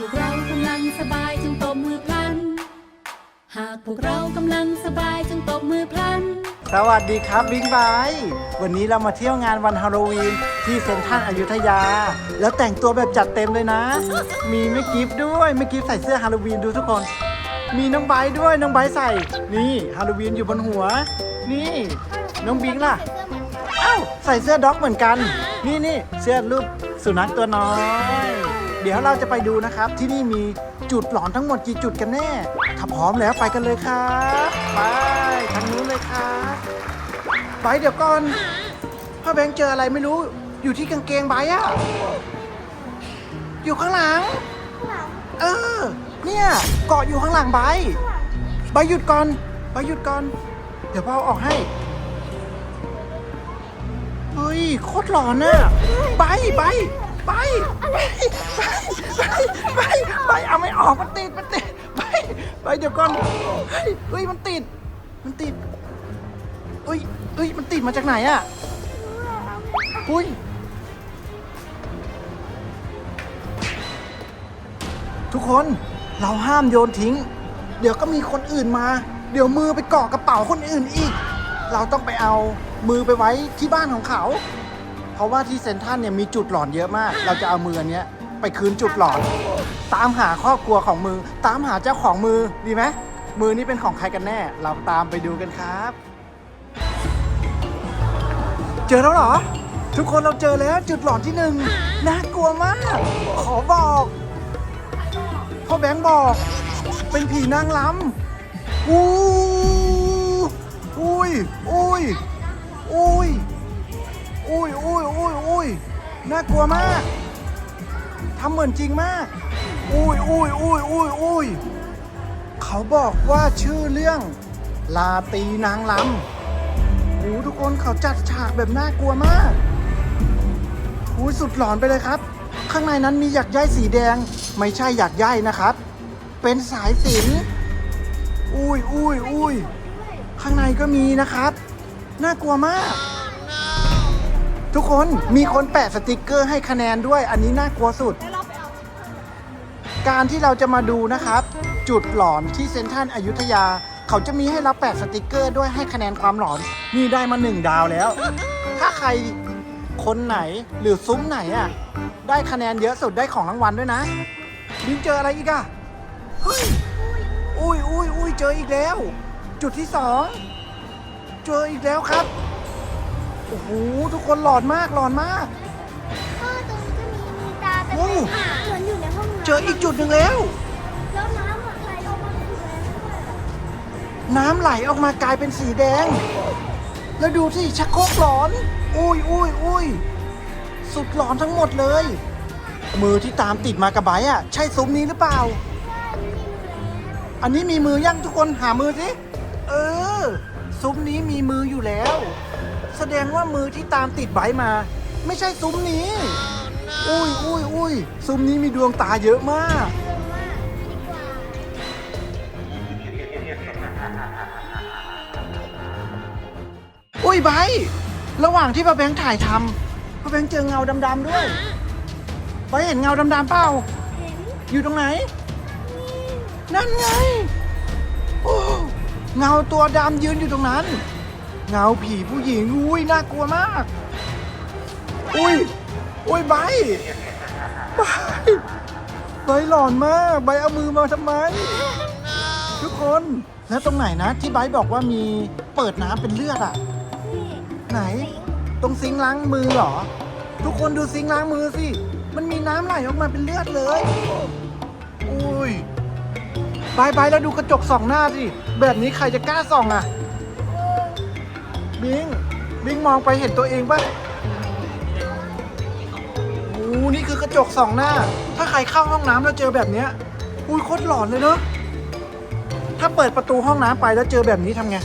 พวกเรากำลังสบายจงตบมือพลัน หากพวกเรากำลังสบายจงตบมือพลัน สวัสดีครับบิ๊กไบค์วันนี้เรามาเที่ยวงานวันฮาโลวีนที่เซ็นทรัลอยุธยา แล้วแต่งตัวแบบจัดเต็มเลยนะ มีแม่กิฟต์ด้วยแม่กิฟต์ใส่เสื้อฮาโลวีนดูทุกคน มีน้องไบค์ด้วยน้องไบค์ใส่ นี่ฮาโลวีนอยู่บนหัว นี่ น้องบิ๊กล่ะ เอ้าใส่เสื้อด็อกเหมือนกัน นี่นี่เสื้อรูปสุนัขตัวน้อย เดี๋ยวเราจะไปดูนะครับ ที่นี่มีจุดหลอนทั้งหมดกี่จุดกันแน่ ถ้าพร้อมแล้วไปกันเลยครับไปทางนู้นเลยครับไปเดี๋ยวก่อนพ่อแบงค์เจออะไรไม่รู้ อยู่ที่กางเกงใบอะอยู่ข้างหลัง เออ เนี่ยเกาะอยู่ข้างหลังใบใบหยุดก่อนใบหยุดก่อน เดี๋ยวพ่อเอาออกให้เฮ้ยโคตรหลอนน่ะไปไป ไปไปไปไปไปไปเอาไม่ออกมันติดมันติดไปไปเดี๋ยวก่อนเฮ้ยเฮ้ยมันติด มันติดเฮ้ยเฮ้ยมันติดมาจากไหนอะอุ้ยทุกคนเราห้ามโยนทิ้ง เดี๋ยวก็มีคนอื่นมา เดี๋ยวมือไปเกาะกระเป๋าคนอื่นอีก เราต้องไปเอามือไปไว้ที่บ้านของเขา ราะว่าที่เซนทรันเนี่ยมีจุดหลอนเยอะมาก เราจะเอามืออันเนี้ยไปคืนจุดหลอน ตามหาครอบครัวของมือ ตามหาเจ้าของมือดีไหมมือนี้เป็นของใครกันแน่ เราตามไปดูกันครับ เจอแล้วเหรอ ทุกคนเราเจอแล้วจุดหลอนที่หนึ่งน่ากลัวมาก ขอบอกพ่อแบงค์บอก เป็นผีนางรำอู้อุ้ยอุ้ยอุ้ย อุ้ยอุ้ยอุ้ยอุ้ยน่ากลัวมากทำเหมือนจริงมาก อุ้ยอุ้ยอุ้ยอุ้ยอุ้ยเขาบอกว่าชื่อเรื่อง ลาตีนางรำโอ้ทุกคนเขาจัดฉากแบบน่ากลัวมากโอ้ยสุดหลอนไปเลยครับ ข้างในนั้นมีหยักใยสีแดง ไม่ใช่หยักใยนะครับ เป็นสายสินอุ้ยอุ้ยอุ้ยข้างในก็มีนะครับ น่ากลัวมาก ทุกคนมีคนแปะสติกเกอร์ให้คะแนนด้วย อันนี้น่ากลัวสุด การที่เราจะมาดูนะครับ จุดหลอนที่เซ็นทรัลอยุธยา เขาจะมีให้เราแปะสติกเกอร์ด้วยให้คะแนนความหลอนนี่ได้มาหนึ่งดาวแล้ว ถ้าใครคนไหนหรือซุ้มไหนอะ ได้คะแนนเยอะสุดได้ของรางวัลด้วยนะบิงเจออะไรอีกอะเฮ้ยอุ้ยอุ้ยอุ้ยเจออีกแล้ว จุดที่สองเจออีกแล้วครับ โอ้โหทุกคนหลอนมากหลอนมาก พ่อตรงนี้ก็มีมีตาแต่โอ้เป็นหางเหมือนอยู่ในห้องน้ำเจออีกจุดหนึ่งแล้ว แล้วน้ำอะไหลออกมาถึงแล้วด้วย น้ำไหลออกมากลายเป็นสีแดง แล้วดูสิชักโครกหลอน อุ้ยอุ้ยอุ้ยสุดหลอนทั้งหมดเลย มือที่ตามติดมากับไบร์ทอะ ใช่ซุ้มนี้หรือเปล่า อันนี้มีมือยังทุกคนหามือสิ เออ ซุ้มนี้มีมืออยู่แล้ว แสดงว่ามือที่ตามติดไบร์ทมา ไม่ใช่ซุ้มนี้ อุ้ยอุ้ยอุ้ยซุ้มนี้มีดวงตาเยอะมาก อุ้ยไบร์ทระหว่างที่ป้าแบงค์ถ่ายทำป้าแบงค์เจอเงาดำๆด้วยไบร์ทเห็นเงาดำๆเปล่า อยู่ตรงไหน นั่นไง โอ้เงาตัวดำยืนอยู่ตรงนั้น เงาผีผู้หญิงอุ้ยน่ากลัวมาก อุ้ยอุ้ยไบร์ทไบร์ทไบหลอนมากไบเอามือมาทำไม ทุกคนแล้วตรงไหนนะ ที่ไบบอกว่ามีเปิดน้ำเป็นเลือดอะไหน ตรงซิงล้างมือเหรอ ทุกคนดูซิงล้างมือสิ มันมีน้ำไหลออกมาเป็นเลือดเลย อุ้ยบายบแล้วดูกระจกส่องหน้าสิ แบบนี้ใครจะกล้าส่องอะ บิงบิงมองไปเห็นตัวเองปะโอ้นี่คือกระจกสองหน้า ถ้าใครเข้าห้องน้ำแล้วเจอแบบเนี้ยอุ้ยโคตรหลอนเลยเนอะถ้าเปิดประตูห้องน้ำไปแล้วเจอแบบนี้ทำไง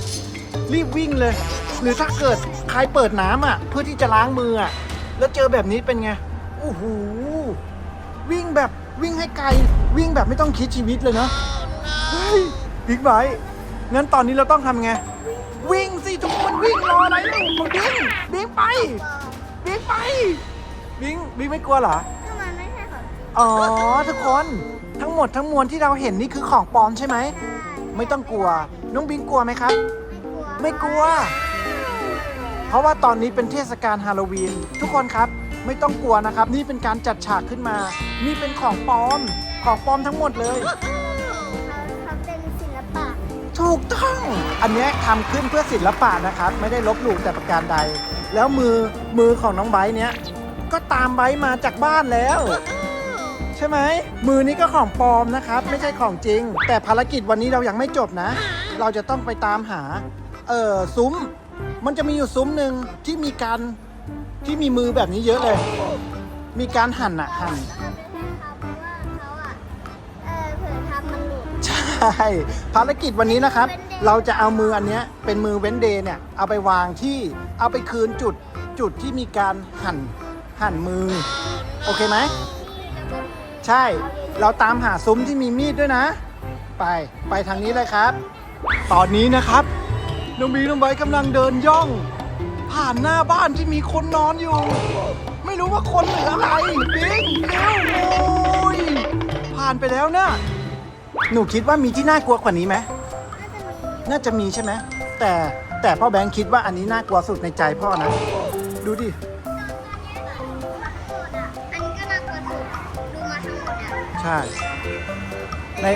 รีบวิ่งเลย หรือถ้าเกิดใครเปิดน้ำอะ เพื่อที่จะล้างมืออะ แล้วเจอแบบนี้เป็นไงโอ้โหวิ่งแบบวิ่งให้ไกล วิ่งแบบไม่ต้องคิดชีวิตเลยเนาะเฮ้ยบิ๊กไบค์งั้นตอนนี้เราต้องทำไง วิ่ง ทุกคนวิ่งรออะไรลูกบิ๊งบิ๊งไปบิ๊งไปบิ๊งบิ๊งไม่กลัวเหรอถ้ามันไม่ใช่ของอ๋อทุกคนทั้งหมดทั้งมวลที่เราเห็นนี่คือของปลอมใช่ไหม ไม่ต้องกลัว น้องบิงกลัวไหมครับ ไม่กลัว เพราะว่าตอนนี้เป็นเทศกาลฮาโลวีน ทุกคนครับไม่ต้องกลัวนะครับ นี่เป็นการจัดฉากขึ้นมา นี่เป็นของปลอม ของปลอมทั้งหมดเลย ถูกต้อง อันเนี้ยทำขึ้นเพื่อศิลปะนะครับ ไม่ได้ลบหลู่แต่ประการใด แล้วมือมือของน้องไบร์ทเนี้ยก็ตามไบร์ทมาจากบ้านแล้ว ใช่ไหม มือนี้ก็ของปลอมนะครับ ไม่ใช่ของจริง แต่ภารกิจวันนี้เรายังไม่จบนะ เราจะต้องไปตามหา เอ่อซุ้ม มันจะมีอยู่ซุ้มหนึ่งที่มีการที่มีมือแบบนี้เยอะเลย มีการหั่นอะหั่น ภารกิจวันนี้นะครับ เราจะเอามืออันเนี้ยเป็นมือเว้นเดย์เนี่ย เอาไปวางที่เอาไปคืนจุดจุดที่มีการหั่นหั่นมือ โอเคไหม ใช่ เราตามหาซุ้มที่มีมีดด้วยนะ ไปไปทางนี้เลยครับ ตอนนี้นะครับน้องบีน้องไบกำลังเดินย่อง ผ่านหน้าบ้านที่มีคนนอนอยู่ ไม่รู้ว่าคนหรืออะไรบิงเร็วโอยผ่านไปแล้วนะ หนูคิดว่ามีที่น่ากลัวกว่านี้ไหมน่าจะมีน่าจะมีใช่ไหมแต่แต่พ่อแบงค์คิดว่าอันนี้น่ากลัวสุดในใจพ่อนะ ดูดิใช่ใน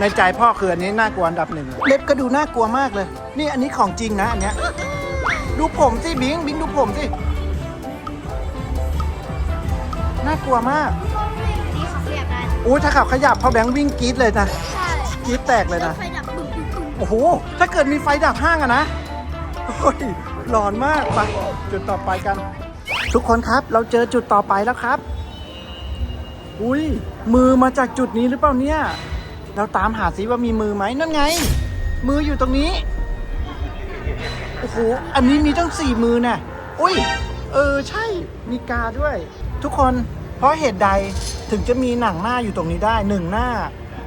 ในใจพ่อคืออันนี้น่ากลัวอันดับหนึ่งเล็บก็ดูน่ากลัวมากเลย นี่อันนี้ของจริงนะอันเนี้ยดูผมสิบิงบิงดูผมสิน่ากลัวมาก อุ้ยถ้าขับขยับพ่อแบงค์วิ่งกรี๊ดเลยนะใช่กรี๊ดแตกเลยนะ ไฟดับบึ้งบึ้งบึ้งโอ้โห ถ้าเกิดมีไฟดับห้างอะนะโอ้ยหลอนมากไปจุดต่อไปกัน ทุกคนครับเราเจอจุดต่อไปแล้วครับ อุ้ยมือมาจากจุดนี้หรือเปล่าเนี่ย เราตามหาซิว่ามีมือไหมนั่นไง มืออยู่ตรงนี้ โอ้โห อันนี้มีตั้งสี่มือน่ะ อุ้ย เออใช่ มีกาด้วย ทุกคน เพราะเหตุใดถึงจะมีหนังหน้าอยู่ตรงนี้ได้หนึ่งหน้า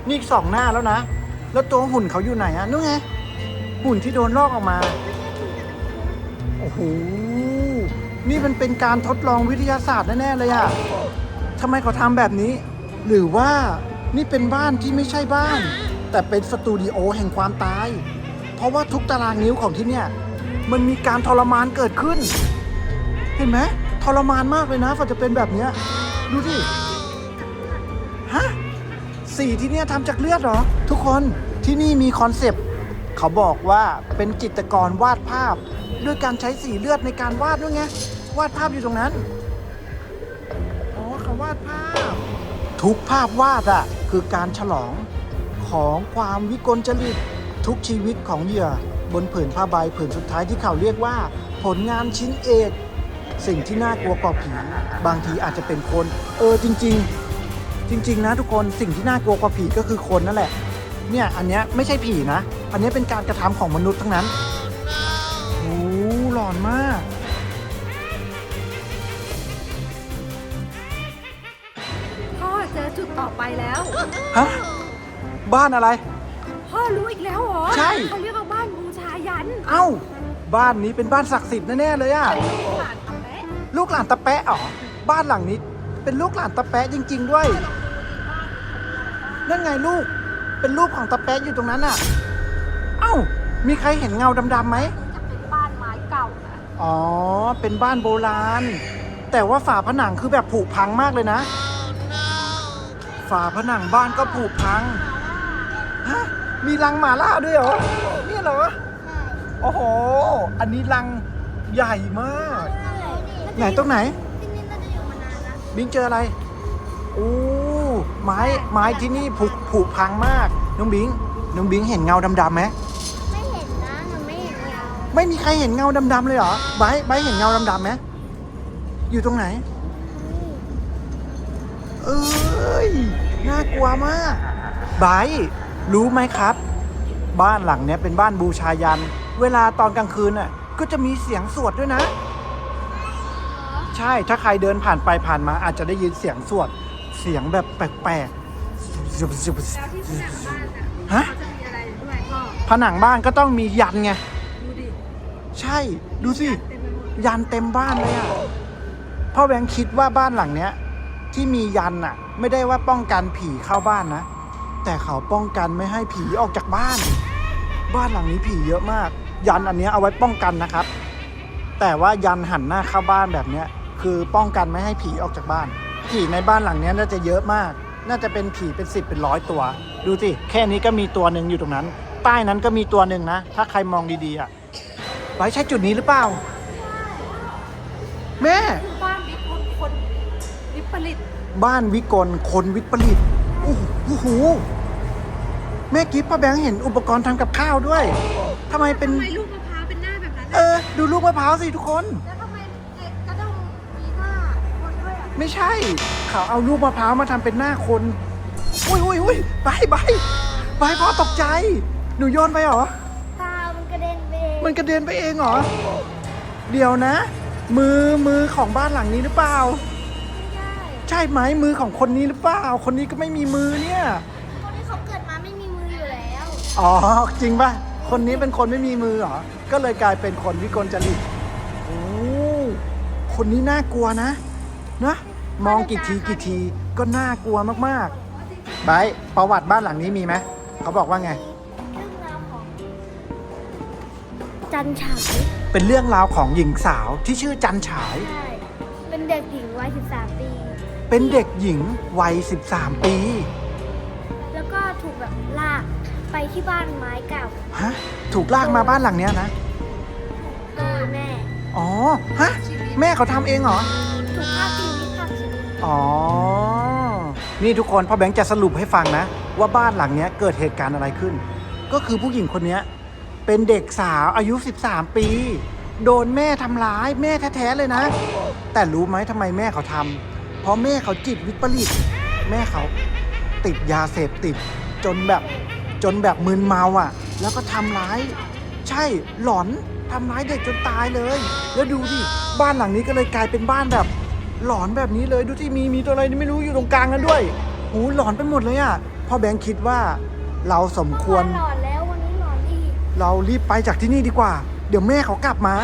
นี่อีกสองหน้าแล้วนะ แล้วตัวหุ่นเขาอยู่ไหนอะนู่นไงหุ่นที่โดนลอกออกมา โอ้โห นี่มันเป็นการทดลองวิทยาศาสตร์แน่ๆเลยอะทำไมเขาทำแบบนี้ หรือว่านี่เป็นบ้านที่ไม่ใช่บ้าน แต่เป็นสตูดิโอแห่งความตาย เพราะว่าทุกตารางนิ้วของที่เนี่ยมันมีการทรมานเกิดขึ้น เห็นไหมทรมานมากเลยนะฝาจะเป็นแบบเนี้ย ดูดิ ฮะ สีที่เนี่ยทำจากเลือดเหรอ ทุกคนที่นี่มีคอนเซปต์ เขาบอกว่าเป็นจิตรกรวาดภาพ ด้วยการใช้สีเลือดในการวาดด้วยไง วาดภาพอยู่ตรงนั้น อ๋อเขาวาดภาพ ทุกภาพวาดอะคือการฉลองของความวิกลจริตทุกชีวิตของเหยื่อบนผืนผ้าใบผืนสุดท้ายที่เขาเรียกว่า ผลงานชิ้นเอก สิ่งที่น่ากลัวกว่าผี บางทีอาจจะเป็นคน เออจริง ๆ จริง ๆ นะทุกคนสิ่งที่น่ากลัวกว่าผีก็คือคนนั่นแหละ เนี่ยอันเนี้ยไม่ใช่ผีนะ อันเนี้ยเป็นการกระทำของมนุษย์ทั้งนั้นโอ้หลอนมาก พ่อเจอจุดต่อไปแล้ว ฮะ บ้านอะไร พ่อรู้อีกแล้วเหรอใช่ เขาเรียกว่าบ้านบูชายันเอ้า บ้านนี้เป็นบ้านศักดิ์สิทธิ์แน่ๆเลยอะ ผ่านทำแม่ ลูกหลานตะแปะเหรอบ้านหลังนี้ เป็นลูกหลานตะแปะจริง ๆ ด้วย นั่นไงลูก เป็นรูปของตะแปะอยู่ตรงนั้นอะเอ้า มีใครเห็นเงาดำๆไหม จะเป็นบ้านไม้เก่านะอ๋อ เป็นบ้านโบราณ แต่ว่าฝาผนังคือแบบผุพังมากเลยนะ ฝาผนังบ้านก็ผุพัง ฮะ มีรังหมาล่าด้วยเหรอ เนี่ยเหรอ โอ้โห อันนี้รังใหญ่มาก ไหนตรงไหน ที่นี่น่าจะอยู่มานานนะบิงเจออะไรโอ้ไม้ไม้ที่นี่ผุผุพังมาก น้องบิง น้องบิงเห็นเงาดำๆไหมไม่เห็นนะหนูไม่เห็นเงาไม่มีใครเห็นเงาดำๆเลยเหรอไบร์ทไบร์ทเห็นเงาดำๆไหมอยู่ตรงไหน เอ้ย น่ากลัวมากไบร์ทรู้ไหมครับ บ้านหลังเนี้ยเป็นบ้านบูชายัน เวลาตอนกลางคืนน่ะ ก็จะมีเสียงสวดด้วยนะ ใช่ถ้าใครเดินผ่านไปผ่านมาอาจจะได้ยินเสียงสวดเสียงแบบแปลกๆฮะจะมีอะไรด้วยพ่อผนังบ้านก็ต้องมียันไง ดูดิใช่ดูสิ เต็มไปหมดยันเต็มบ้านเลยอะพ่อแบงค์คิดว่าบ้านหลังเนี้ย ที่มียันน่ะไม่ได้ว่าป้องกันผีเข้าบ้านนะ แต่เขาป้องกันไม่ให้ผีออกจากบ้าน บ้านหลังนี้ผีเยอะมาก ยันอันเนี้ยเอาไว้ป้องกันนะครับ แต่ว่ายันหันหน้าเข้าบ้านแบบเนี้ย คือป้องกันไม่ให้ผีออกจากบ้าน ผีในบ้านหลังเนี้ยน่าจะเยอะมาก น่าจะเป็นผีเป็นสิบเป็นร้อยตัว ดูสิแค่นี้ก็มีตัวหนึ่งอยู่ตรงนั้น ใต้นั้นก็มีตัวหนึ่งนะ ถ้าใครมองดีๆอะไว้ใช่จุดนี้หรือเปล่า แม่คือบ้านวิกุลคนวิปริตบ้านวิกลคนวิปริตโอ้โหโอ้โหแม่กิฟต์ป้าแบงค์เห็นอุปกรณ์ทำกับข้าวด้วยทำไมเป็น ทำไมลูกมะพร้าวเป็นหน้าแบบนั้นเออดูลูกมะพร้าวสิทุกคน แล้ ไม่ใช่ เขาเอาลูกมะพร้าวมาทำเป็นหน้าคน อุ้ยอุ้ยอุ้ยไปไปไปพ่อตกใจ หนูโยนไปเหรอตามันกระเด็นไปเองมันกระเด็นไปเองเหรอ เดี๋ยวนะ มือมือของบ้านหลังนี้หรือเปล่า ไม่ได้ใช่ไหมมือของคนนี้หรือเปล่า คนนี้ก็ไม่มีมือเนี่ย คนที่เขาเกิดมาไม่มีมืออยู่แล้วอ๋อ จริงป่ะ คนนี้เป็นคนไม่มีมือเหรอ ก็เลยกลายเป็นคนวิกลจริตโอ้คนนี้น่ากลัวนะ นะมองกี่ทีกี่ทีก็น่ากลัวมากๆไบร์ทประวัติบ้านหลังนี้มีไหมเขาบอกว่าไงเรื่องราวของจันฉายเป็นเรื่องราวของหญิงสาวที่ชื่อจันฉาย ใช่ เป็นเด็กหญิงวัย 13 ปี เป็นเด็กหญิงวัย 13 ปี แล้วก็ถูกแบบลากไปที่บ้านไม้เก่าฮะถูกลากมาบ้านหลังเนี้ยนะ โดยแม่ อ๋อ ฮะ แม่เขาทำเองเหรอ ภาพพิมพ์ที่ภาพชีวิตอ๋อ นี่ทุกคนพ่อแบงค์จะสรุปให้ฟังนะ ว่าบ้านหลังเนี้ยเกิดเหตุการณ์อะไรขึ้น ก็คือผู้หญิงคนเนี้ยเป็นเด็กสาวอายุ 13 ปี โดนแม่ทำร้ายแม่แท้ๆเลยนะ แต่รู้ไหมทำไมแม่เขาทำเพราะแม่เขาจิตวิปริตแม่เขาติดยาเสพติด จนแบบจนแบบมึนเมาอะ แล้วก็ทำร้าย ใช่หลอนทำร้ายเด็กจนตายเลย แล้วดูดิบ้านหลังนี้ก็เลยกลายเป็นบ้านแบบ หลอนแบบนี้เลยดูที่มีมีตัวอะไรไม่รู้อยู่ตรงกลางนั้นด้วยโอ้หลอนไปหมดเลยอะพ่อแบงค์คิดว่าเราสมควรเมื่อวานหลอนแล้ววันนี้หลอนอีกเรารีบไปจากที่นี่ดีกว่า เดี๋ยวแม่เขากลับมา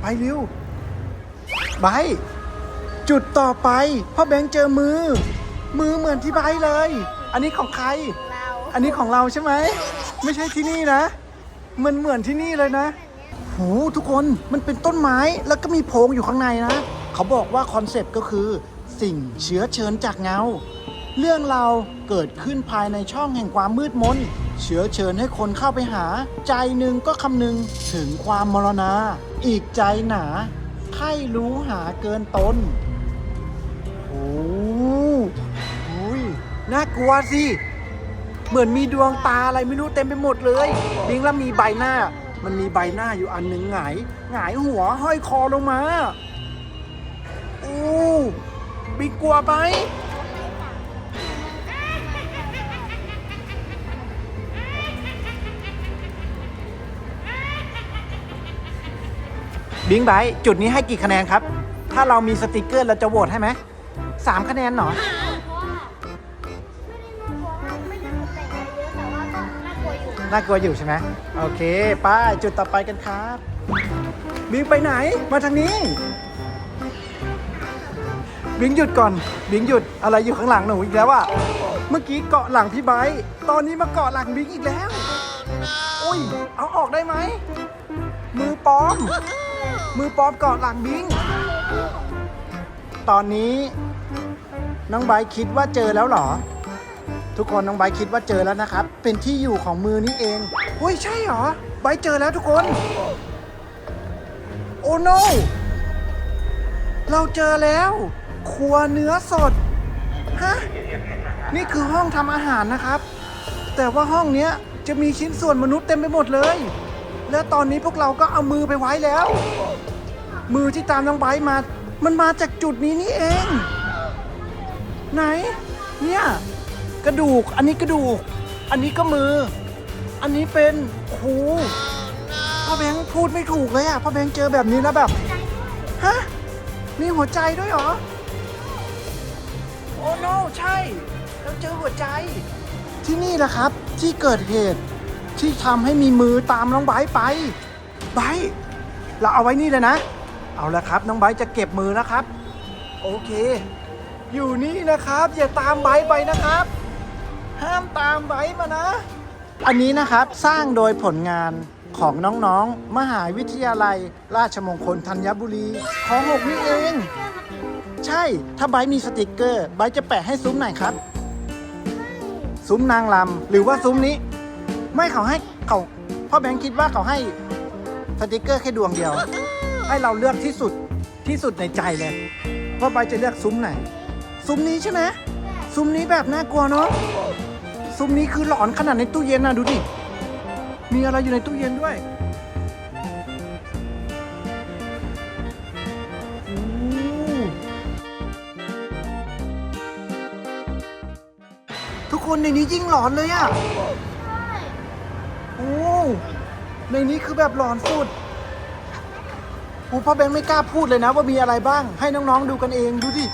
ไปเร็วไบร์ทจุดต่อไปพ่อแบงค์เจอมือ มือเหมือนที่ไบร์ทเลย อันนี้ของใคร เราอันนี้ของเราใช่ไหม ไม่ใช่ที่นี่นะ มันเหมือนที่นี่เลยนะโหทุกคนมันเป็นต้นไม้แล้วก็มีโพรงอยู่ข้างในนะ เขาบอกว่าคอนเซปต์ก็คือ สิ่งเชื้อเชิญจากเงา เรื่องเราเกิดขึ้นภายในช่องแห่งความมืดมนเชื้อเชิญให้คนเข้าไปหา ใจหนึ่งก็คำนึงถึงความมรณา อีกใจหนาใครรู้หาเกินตนโอ้โหยน่ากลัวสิ เหมือนมีดวงตาอะไรไม่รู้เต็มไปหมดเลยบิงแล้วมีใบหน้า มันมีใบหน้าอยู่อันหนึ่งหงายหงายหัวห้อยคอลงมา บิงกลัวไหมบิงไบร์จุดนี้ให้กี่คะแนนครับ ถ้าเรามีสติกเกอร์เราจะโหวตให้ไหมสามคะแนนเหรอ น่ากลัวอะน่ากลัวอยู่ใช่ไหมโอเค ไป้าจุดต่อไปกันครับ บิงไปไหน มาทางนี้ บิงหยุดก่อนบิงหยุดอะไรอยู่ข้างหลังหนูอีกแล้วอะเมื่อกี้เกาะหลังพี่ไบร์ทตอนนี้มาเกาะหลังบิงอีกแล้วอุ้ยเอาออกได้ไหมมือปลอม มือปลอมเกาะหลังบิง ตอนนี้น้องไบร์ทคิดว่าเจอแล้วเหรอ ทุกคนน้องไบร์ทคิดว่าเจอแล้วนะครับ เป็นที่อยู่ของมือนี้เองอุ้ยใช่เหรอไบร์ทเจอแล้วทุกคนโอ้ no เราเจอแล้ว ครัวเนื้อสด ฮะ นี่คือห้องทำอาหารนะครับ แต่ว่าห้องเนี้ยจะมีชิ้นส่วนมนุษย์เต็มไปหมดเลย และตอนนี้พวกเราก็เอามือไปไว้แล้ว มือที่ตามน้องไบร์ทมา มันมาจากจุดนี้นี่เอง ไหน เนี่ย กระดูก อันนี้กระดูก อันนี้ก็มือ อันนี้เป็นโอ้โหพ่อแบงค์พูดไม่ถูกเลยอะพ่อแบงค์เจอแบบนี้แล้วแบบ ฮะ มีหัวใจด้วยเหรอ อ้โนใช่ เราเจอหัวใจ ที่นี่แหละครับ ที่เกิดเหตุที่ทำให้มีมือตามน้องไบร์ทไปไบร์ทเราเอาไว้นี่เลยนะ เอาละครับ น้องไบร์ทจะเก็บมือแล้วครับ โอเค อยู่นี่นะครับ อย่าตามไบร์ทไปนะครับ ห้ามตามไบร์ทมานะ อันนี้นะครับสร้างโดยผลงานของน้องๆ มหาวิทยาลัย ราชมงคลธัญบุรี ของหกนี่เอง ใช่ ถ้าไบร์ทมีสติกเกอร์ไบร์ทจะแปะให้ซุ้มไหนครับ ซุ้มนางลำหรือว่าซุ้มนี้ ไม่เขาให้เขาพ่อแบงค์คิดว่าเขาให้สติกเกอร์แค่ดวงเดียว ให้เราเลือกที่สุดที่สุดในใจเลยว่าไบร์ทจะเลือกซุ้มไหน ซุ้มนี้ใช่ไหมซุ้มนี้แบบน่ากลัวเนาะซุ้มนี้คือหลอนขนาดในตู้เย็นนะดูดิมีอะไรอยู่ในตู้เย็นด้วย คนในนี้ยิ่งหลอนเลยอะโอ้ในนี้คือแบบหลอนสุดโอ้พ่อแบงค์ไม่กล้าพูดเลยนะ ว่ามีอะไรบ้าง ให้น้องๆดูกันเองดูดิ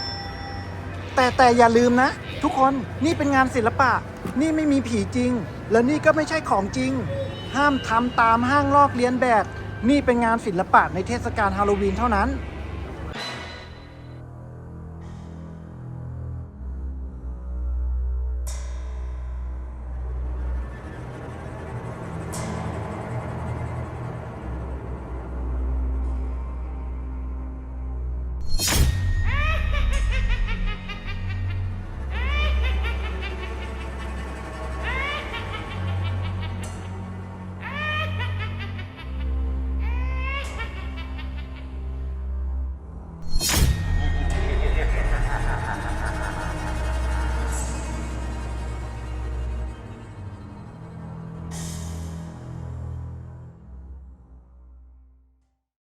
แต่แต่อย่าลืมนะ ทุกคนนี่เป็นงานศิลปะ นี่ไม่มีผีจริง และนี่ก็ไม่ใช่ของจริง ห้ามทำตามห้างลอกเลียนแบบ นี่เป็นงานศิลปะในเทศกาลฮาโลวีนเท่านั้น